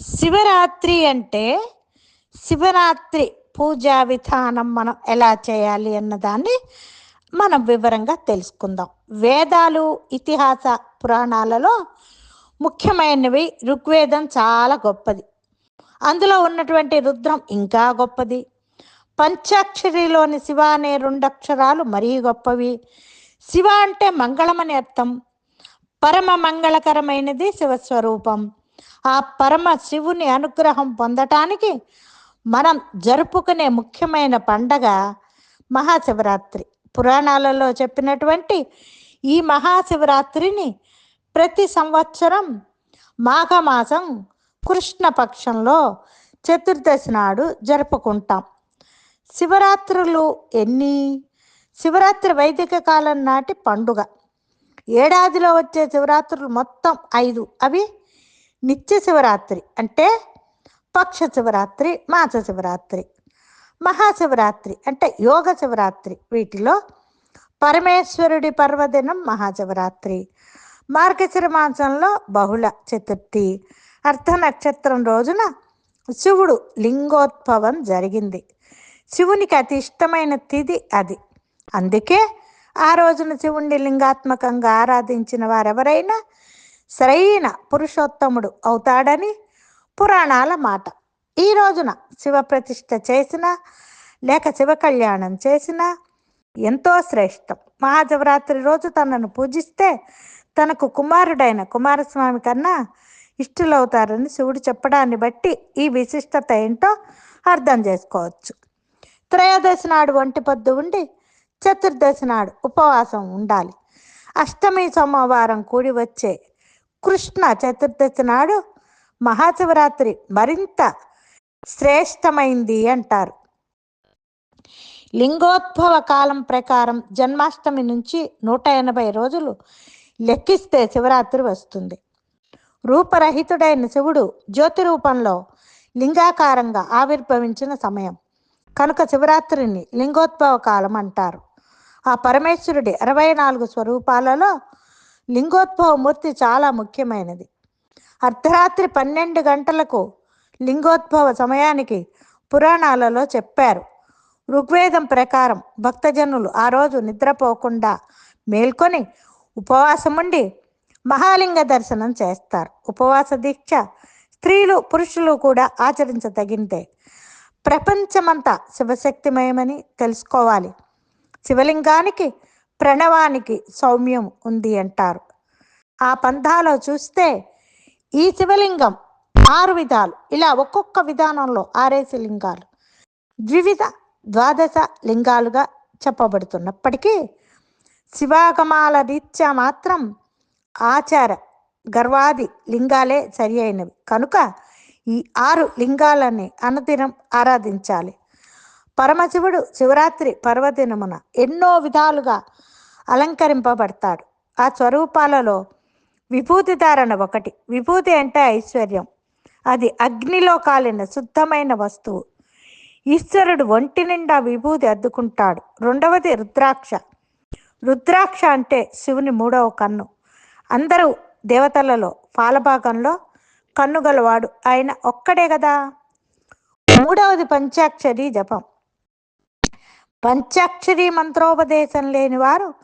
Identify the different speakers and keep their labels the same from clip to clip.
Speaker 1: శివరాత్రి అంటే శివరాత్రి పూజా విధానం మనం ఎలా చేయాలి అన్నదాన్ని మనం వివరంగా తెలుసుకుందాం. వేదాలు ఇతిహాస పురాణాలలో ముఖ్యమైనవి. ఋగ్వేదం చాలా గొప్పది. అందులో ఉన్నటువంటి రుద్రం ఇంకా గొప్పది. పంచాక్షరిలోని శివ అనే రెండు అక్షరాలు మరీ గొప్పవి. శివ అంటే మంగళమని అర్థం. పరమ మంగళకరమైనది శివస్వరూపం. ఆ పరమ శివుని అనుగ్రహం పొందటానికి మనం జరుపుకునే ముఖ్యమైన పండగ మహాశివరాత్రి. పురాణాలలో చెప్పినటువంటి ఈ మహాశివరాత్రిని ప్రతి సంవత్సరం మాఘమాసం కృష్ణపక్షంలో చతుర్దశి నాడు జరుపుకుంటాం. శివరాత్రులు ఎన్ని? శివరాత్రి వైదిక కాలం నాటి పండుగ. ఏడాదిలో వచ్చే శివరాత్రులు మొత్తం ఐదు. అవి నిత్య శివరాత్రి అంటే పక్ష శివరాత్రి మాస శివరాత్రి మహాశివరాత్రి అంటే యోగ శివరాత్రి. వీటిలో పరమేశ్వరుడి పర్వదినం మహాశివరాత్రి మార్గశిర మాసంలో బహుళ చతుర్థి. అర్ధ నక్షత్రం రోజున శివుడు లింగోద్భవం జరిగింది. శివునికి అతి ఇష్టమైన తిథి అది. అందుకే ఆ రోజున శివుణ్ణి లింగాత్మకంగా ఆరాధించిన వారెవరైనా సరైన పురుషోత్తముడు అవుతాడని పురాణాల మాట. ఈ రోజున శివ ప్రతిష్ఠ చేసిన లేక శివ కళ్యాణం చేసిన ఎంతో శ్రేష్టం. మహాశివరాత్రి రోజు తనను పూజిస్తే తనకు కుమారుడైన కుమారస్వామి కన్నా ఇష్టలవుతారని శివుడు చెప్పడాన్ని బట్టి ఈ విశిష్టత ఏంటో అర్థం చేసుకోవచ్చు. త్రయోదశి నాడు ఒంటి పొద్దు ఉండి చతుర్దశి నాడు ఉపవాసం ఉండాలి. అష్టమి సోమవారం కూడి వచ్చే కృష్ణ చతుర్దశి నాడు మహాశివరాత్రి మరింత శ్రేష్టమైంది అంటారు. లింగోద్భవ కాలం ప్రకారం జన్మాష్టమి నుంచి నూట ఎనభై రోజులు లెక్కిస్తే శివరాత్రి వస్తుంది. రూపరహితుడైన శివుడు జ్యోతి రూపంలో లింగాకారంగా ఆవిర్భవించిన సమయం. కనుక శివరాత్రిని లింగోద్భవ కాలం అంటారు. ఆ పరమేశ్వరుడి అరవై నాలుగు స్వరూపాలలో లింగోద్భవ మూర్తి చాలా ముఖ్యమైనది. అర్ధరాత్రి పన్నెండు గంటలకు లింగోద్భవ సమయానికి పురాణాలలో చెప్పారు. ఋగ్వేదం ప్రకారం భక్తజనులు ఆ రోజు నిద్రపోకుండా మేల్కొని ఉపవాసం ఉండి మహాలింగ దర్శనం చేస్తారు. ఉపవాస దీక్ష స్త్రీలు పురుషులు కూడా ఆచరించదగిందే. ప్రపంచమంతా శివశక్తిమయమని తెలుసుకోవాలి. శివలింగానికి ప్రణవానికి సౌమ్యం ఉంది అంటారు. ఆ పంథాలో చూస్తే ఈ శివలింగం ఆరు విధాలు. ఇలా ఒక్కొక్క విధానంలో ఆరేసి లింగాలు. ద్వివిధ ద్వాదశ లింగాలుగా చెప్పబడుతున్నప్పటికీ శివాగమాల రీత్యా మాత్రం ఆచార గర్వాది లింగాలే సరి అయినవి. కనుక ఈ ఆరు లింగాలని అనుదినం ఆరాధించాలి. పరమశివుడు శివరాత్రి పర్వదినమున ఎన్నో విధాలుగా అలంకరింపబడతాడు. ఆ స్వరూపాలలో విభూతి ధారణ ఒకటి. విభూతి అంటే ఐశ్వర్యం. అది అగ్నిలో కాలిన శుద్ధమైన వస్తువు. ఈశ్వరుడు ఒంటి నిండా విభూతి అద్దుకుంటాడు. రెండవది రుద్రాక్ష. రుద్రాక్ష అంటే శివుని మూడవ కన్ను. అందరూ దేవతలలో పాలభాగంలో కన్ను గలవాడు ఆయన ఒక్కడే కదా? మూడవది పంచాక్షరి జపం. పంచాక్షరి మంత్రోపదేశం లేని వారు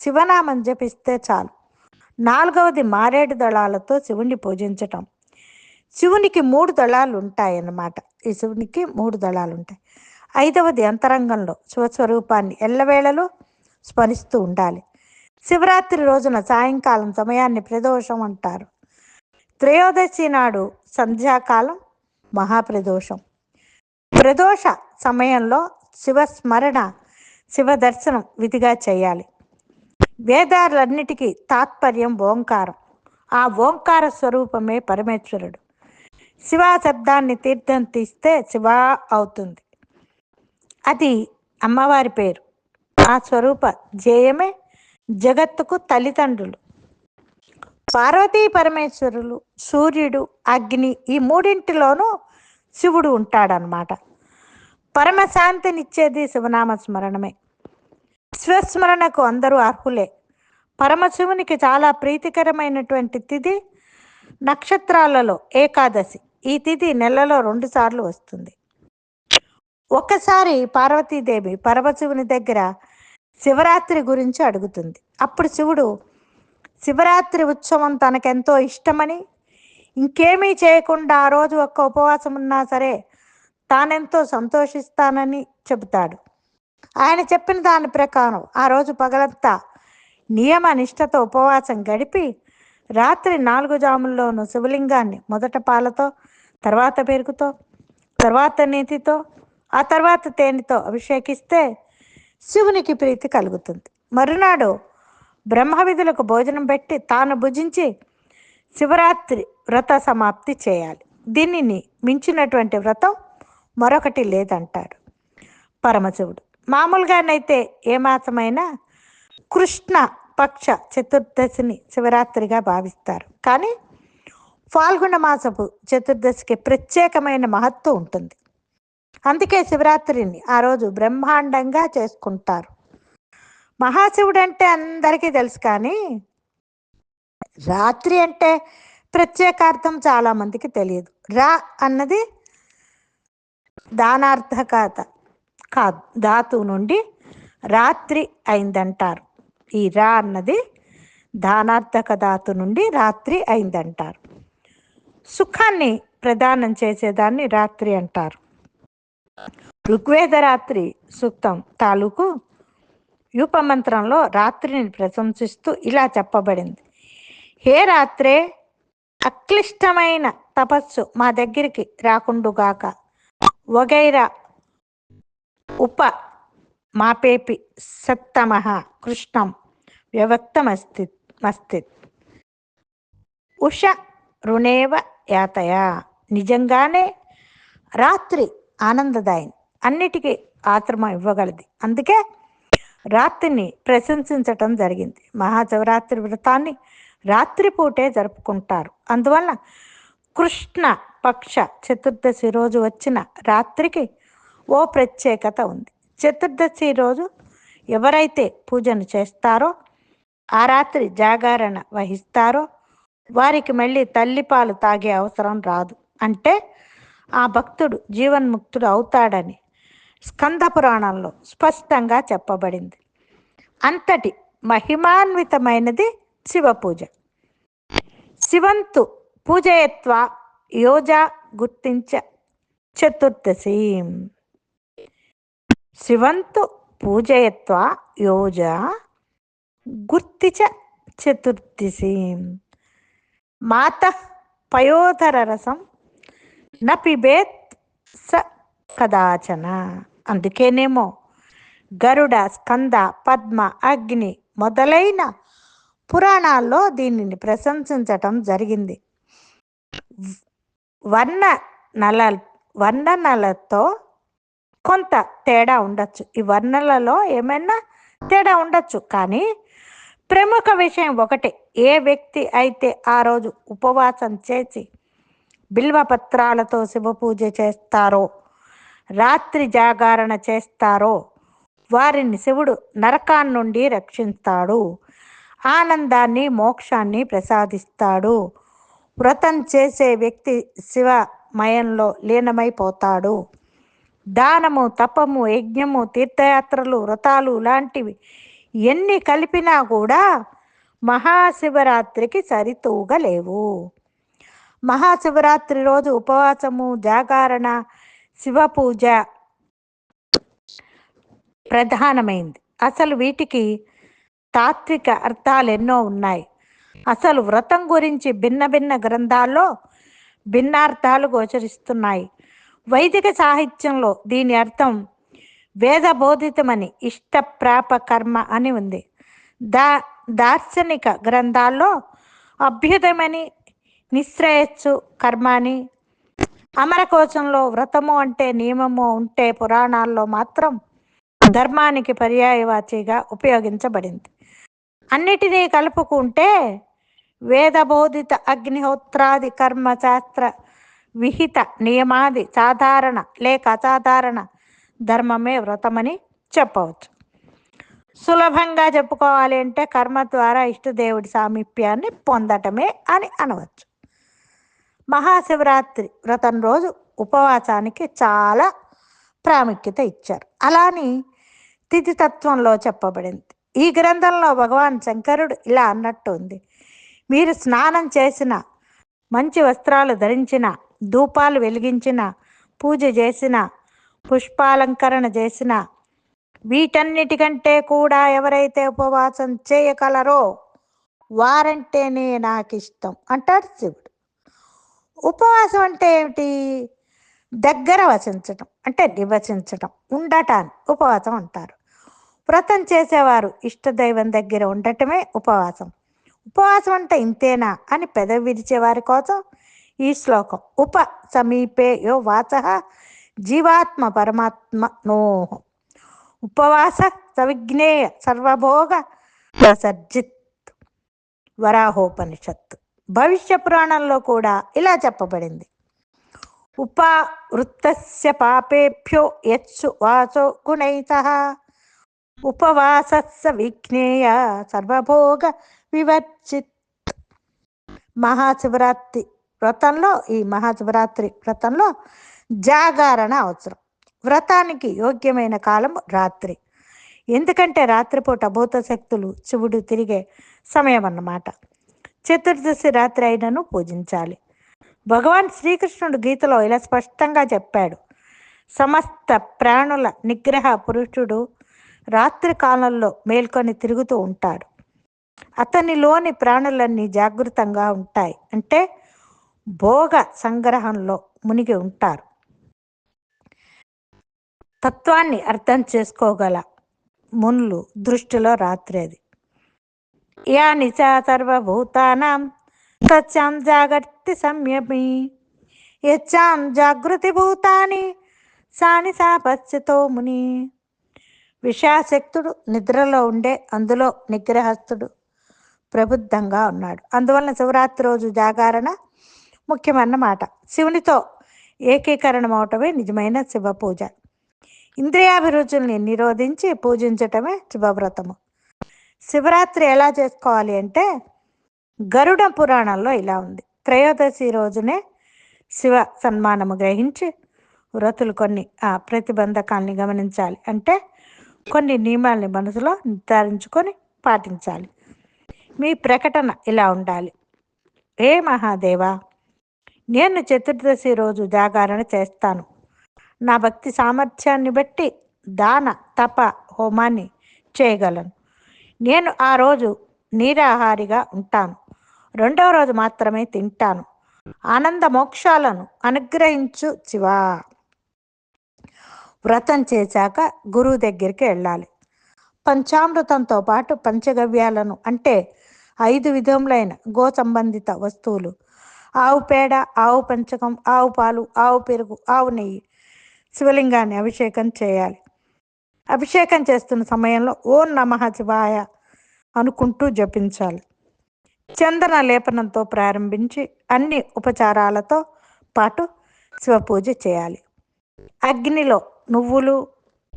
Speaker 1: శివనామం జపిస్తే చాలు. నాలుగవది మారేడు దళాలతో శివుణ్ణి పూజించటం. శివునికి మూడు దళాలు ఉంటాయన్నమాట. ఈ శివునికి మూడు దళాలు ఉంటాయి. ఐదవది అంతరంగంలో శివస్వరూపాన్ని ఎల్లవేళలో స్మరిస్తూ ఉండాలి. శివరాత్రి రోజున సాయంకాలం సమయాన్ని ప్రదోషం అంటారు. త్రయోదశి నాడు సంధ్యాకాలం మహాప్రదోషం. ప్రదోష సమయంలో శివస్మరణ శివ దర్శనం విధిగా చేయాలి. వేదాలన్నిటికీ తాత్పర్యం ఓంకారం. ఆ ఓంకార స్వరూపమే పరమేశ్వరుడు. శివ శబ్దాన్ని తీర్థం తీస్తే శివ అవుతుంది. అది అమ్మవారి పేరు. ఆ స్వరూప జయమే జగత్తుకు తల్లిదండ్రులు. పార్వతీ పరమేశ్వరులు సూర్యుడు అగ్ని ఈ మూడింటిలోనూ శివుడు ఉంటాడనమాట పరమశాంతినిచ్చేది శివనామ స్మరణమే శివస్మరణకు అందరూ అర్హులే. పరమశివునికి చాలా ప్రీతికరమైనటువంటి తిథి నక్షత్రాలలో ఏకాదశి. ఈ తిథి నెలలో రెండుసార్లు వస్తుంది. ఒకసారి పార్వతీదేవి పరమశివుని దగ్గర శివరాత్రి గురించి అడుగుతుంది. అప్పుడు శివుడు శివరాత్రి ఉత్సవం తనకెంతో ఇష్టమని? ఇంకేమీ చేయకుండా ఆ రోజు ఒక్క ఉపవాసం ఉన్నా సరే తానెంతో సంతోషిస్తానని చెబుతాడు. ఆయన చెప్పిన దాని ప్రకారం ఆ రోజు పగలంతా నియమ నిష్టతో ఉపవాసం గడిపి రాత్రి నాలుగు జాముల్లోనూ శివలింగాన్ని మొదట పాలతో తర్వాత పెరుగుతో తర్వాత నీతితో ఆ తర్వాత తేనెతో అభిషేకిస్తే శివునికి ప్రీతి కలుగుతుంది. మరునాడు బ్రహ్మ విధులకు భోజనం పెట్టి తాను భుజించి శివరాత్రి వ్రత సమాప్తి చేయాలి. దీనిని మించినటువంటి వ్రతం మరొకటి లేదంటారు పరమశివుడు. మామూలుగానైతే ఏ కృష్ణ పక్ష చతుర్దశిని శివరాత్రిగా భావిస్తారు. కానీ ఫాల్గుణ మాసపు చతుర్దశికి ప్రత్యేకమైన మహత్వం ఉంటుంది. అందుకే శివరాత్రిని ఆ రోజు బ్రహ్మాండంగా చేసుకుంటారు. మహాశివుడు అంటే అందరికీ తెలుసు కానీ రాత్రి అంటే ప్రత్యేకార్థం చాలా మందికి తెలియదు. రా అన్నది దానార్థకాత కాదు. ధాతు నుండి రాత్రి అయిందంటారు. ఈ రా అన్నది దానార్థక ధాతు నుండి రాత్రి అయిందంటారు. సుఖాన్ని ప్రదానం చేసేదాన్ని రాత్రి అంటారు. ఋగ్వేద రాత్రి సూక్తం తాలూకు యూపమంత్రంలో రాత్రిని ప్రశంసిస్తూ ఇలా చెప్పబడింది. హే రాత్రే అక్లిష్టమైన తపస్సు మా దగ్గరికి రాకుండుగాక. వగైరా ఉప మాపేపి సత్తమ కృష్ణం వ్యవక్తమస్తి మస్తిత్. ఉష రుణేవ యాతయ. నిజంగానే రాత్రి ఆనందదాయిని. అన్నిటికీ ఆత్రమ ఇవ్వగలది. అందుకే రాత్రిని ప్రశంసించటం జరిగింది. మహాశివరాత్రి వ్రతాన్ని రాత్రిపూటే జరుపుకుంటారు. అందువల్ల కృష్ణ పక్ష చతుర్దశి రోజు వచ్చిన రాత్రికి ఓ ప్రత్యేకత ఉంది. చతుర్దశి రోజు ఎవరైతే పూజను చేస్తారో ఆ రాత్రి జాగరణ వహిస్తారో వారికి మళ్ళీ తల్లిపాలు తాగే అవసరం రాదు. అంటే ఆ భక్తుడు జీవన్ముక్తుడు అవుతాడని స్కంద పురాణంలో స్పష్టంగా చెప్పబడింది. అంతటి మహిమాన్వితమైనది శివ పూజ శివంతు పూజయత్వ యోజ గుర్తించ చతుర్దశి. శివంతు పూజయత్వ యోజ గుర్తిచ చతుర్దశి. మాత పయోధర రసం న పిబేత్ స కదాచన. అందుకేనేమో గరుడ స్కంద పద్మ అగ్ని మొదలైన పురాణాల్లో దీనిని ప్రశంసించటం జరిగింది. వర్ణ నల వర్ణనలతో కొంత తేడా ఉండొచ్చు. ఈ వర్ణలలో ఏమైనా తేడా ఉండొచ్చు. కానీ ప్రముఖ విషయం ఒకటే. ఏ వ్యక్తి అయితే ఆ రోజు ఉపవాసం చేసి బిల్వపత్రాలతో శివ పూజ చేస్తారో రాత్రి జాగరణ చేస్తారో వారిని శివుడు నరకాన్నుండి రక్షిస్తాడు. ఆనందాన్ని మోక్షాన్ని ప్రసాదిస్తాడు. వ్రతం చేసే వ్యక్తి శివమయంలో లీనమైపోతాడు. దానము తపము యజ్ఞము తీర్థయాత్రలు వ్రతాలు లాంటివి ఎన్ని కలిపినా కూడా మహాశివరాత్రికి సరితూగలేవు మహాశివరాత్రి రోజు ఉపవాసము జాగరణ శివ పూజ ప్రధానమైంది. అసలు వీటికి తాత్విక అర్థాలు ఎన్నో ఉన్నాయి. అసలు వ్రతం గురించి భిన్న భిన్న గ్రంథాల్లో భిన్నార్థాలు గోచరిస్తున్నాయి. వైదిక సాహిత్యంలో దీని అర్థం వేదబోధితమని ఇష్టప్రాప కర్మ అని ఉంది. దా దార్శనిక గ్రంథాల్లో అభ్యుదమని నిశ్రేయస్సు కర్మ అని అమరకోశంలో వ్రతము అంటే నియమము ఉంటే పురాణాల్లో మాత్రం ధర్మానికి పర్యాయవాచిగా ఉపయోగించబడింది. అన్నిటినీ కలుపుకుంటే వేదబోధిత అగ్నిహోత్రాది కర్మ శాస్త్ర విహిత నియమాది సాధారణ లేక అసాధారణ ధర్మమే వ్రతమని చెప్పవచ్చు. సులభంగా చెప్పుకోవాలి అంటే కర్మ ద్వారా ఇష్టదేవుడి సామీప్యాన్ని పొందటమే అని అనవచ్చు. మహాశివరాత్రి వ్రతం రోజు ఉపవాసానికి చాలా ప్రాముఖ్యత ఇచ్చారు. అలాని తిథితత్వంలో చెప్పబడింది. ఈ గ్రంథంలో భగవాన్ శంకరుడు ఇలా అన్నట్టు ఉంది. మీరు స్నానం చేసిన మంచి వస్త్రాలు ధరించిన ధూపాలు వెలిగించిన పూజ చేసిన పుష్పాలంకరణ చేసిన వీటన్నిటికంటే కూడా ఎవరైతే ఉపవాసం చేయగలరో వారంటేనే నాకు ఇష్టం అంటాడు శివుడు. ఉపవాసం అంటే ఏమిటి? దగ్గర వసించటం అంటే నివసించటం ఉండటాన్ని ఉపవాసం అంటారు. వ్రతం చేసేవారు ఇష్టదైవం దగ్గర ఉండటమే ఉపవాసం. ఉపవాసం అంటే ఇంతేనా అని పెదవి విరిచేవారి కోసం ఈ శ్లోకం. ఉప సమీపే యో వాచ జీవాత్మ పరమాత్మ నోహ ఉపవాస సవిజ్ఞేయ సర్వభోగ ప్రసర్జిత్ వరాహోపనిషత్తు భవిష్య పురాణంలో కూడా ఇలా చెప్పబడింది. ఉపవృత్తస్య పాపేభ్యో యత్సు వాసో గుణైత. ఉపవాసస్స విఘ్నేయ సర్వభోగ వివర్జిత్ మహాశివరాత్రి వ్రతంలో ఈ మహాశివరాత్రి వ్రతంలో జాగరణ అవసరం. వ్రతానికి యోగ్యమైన కాలం రాత్రి. ఎందుకంటే రాత్రిపూట భూత శక్తులు శివుడు తిరిగే సమయం అన్నమాట. చతుర్దశి రాత్రి అయినను పూజించాలి. భగవాన్ శ్రీకృష్ణుడు గీతలో ఇలా స్పష్టంగా చెప్పాడు. సమస్త ప్రాణుల నిగ్రహ పురుషుడు రాత్రి కాలంలో మేల్కొని తిరుగుతూ ఉంటాడు. అతనిలోని ప్రాణులన్నీ జాగృతంగా ఉంటాయి. అంటే భోగ సంగ్రహంలో మునిగి ఉంటారు. తత్వాన్ని అర్థం చేసుకోగల మున్లు దృష్టిలో రాత్రి అది. యా నిశా సర్వభూతానాం తచ్చాం జాగర్తి సంయమి. యచ్చాం జాగృతి భూతాని సాని సాపస్యతో ముని. విషాశక్తుడు నిద్రలో ఉండే అందులో నిగ్రహస్తుడు ప్రబుద్ధంగా ఉన్నాడు. అందువలన శివరాత్రి రోజు జాగరణ ముఖ్యమన్నమాట. శివునితో ఏకీకరణం అవటమే నిజమైన శివ పూజ ఇంద్రియాభిరుచుల్ని నిరోధించి పూజించటమే శివవ్రతము. శివరాత్రి ఎలా చేసుకోవాలి అంటే గరుడ పురాణంలో ఇలా ఉంది. త్రయోదశి రోజునే శివ సన్మానము గ్రహించి వ్రతులు కొన్ని ఆ ప్రతిబంధకాల్ని గమనించాలి. అంటే కొన్ని నియమాల్ని మనసులో నిర్ధారించుకొని పాటించాలి. మీ ప్రకటన ఇలా ఉండాలి. ఏ మహాదేవా నేను చతుర్దశి రోజు జాగరణ చేస్తాను. నా భక్తి సామర్థ్యాన్ని బట్టి దాన తప హోమాన్ని చేయగలను. నేను ఆ రోజు నీరాహారిగా ఉంటాను. రెండవ రోజు మాత్రమే తింటాను. ఆనంద మోక్షాలను అనుగ్రహించు శివా. వ్రతం చేశాక గురువు దగ్గరికి వెళ్ళాలి. పంచామృతంతో పాటు పంచగవ్యాలను అంటే ఐదు విధములైన గో సంబంధిత వస్తువులు. ఆవు పేడ ఆవు పంచకం ఆవు పాలు ఆవు పెరుగు ఆవు నెయ్యి శివలింగాన్ని అభిషేకం చేయాలి. అభిషేకం చేస్తున్న సమయంలో ఓం నమ శివాయ అనుకుంటూ జపించాలి. చందన లేపనంతో ప్రారంభించి అన్ని ఉపచారాలతో పాటు శివ పూజ చేయాలి. అగ్నిలో నువ్వులు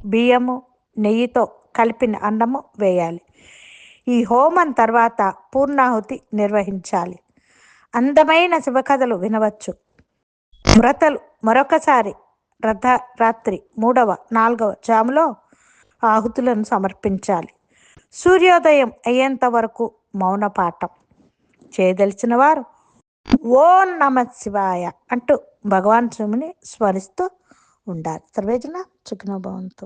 Speaker 1: బియ్యము నెయ్యితో కలిపిన అన్నము వేయాలి. ఈ హోమం తర్వాత పూర్ణాహుతి నిర్వహించాలి. అందమైన శివకథలు వినవచ్చు. వ్రతలు మరొకసారి రథ రాత్రి మూడవ నాలుగవ జాములో ఆహుతులను సమర్పించాలి. సూర్యోదయం అయ్యేంత వరకు మౌన పాఠం. చేయదలిచిన వారు ఓం నమ శివాయ అంటూ భగవాన్ శివుని స్మరిస్తూ ఉండాలి. సర్వేజన సుఖినోభవంతో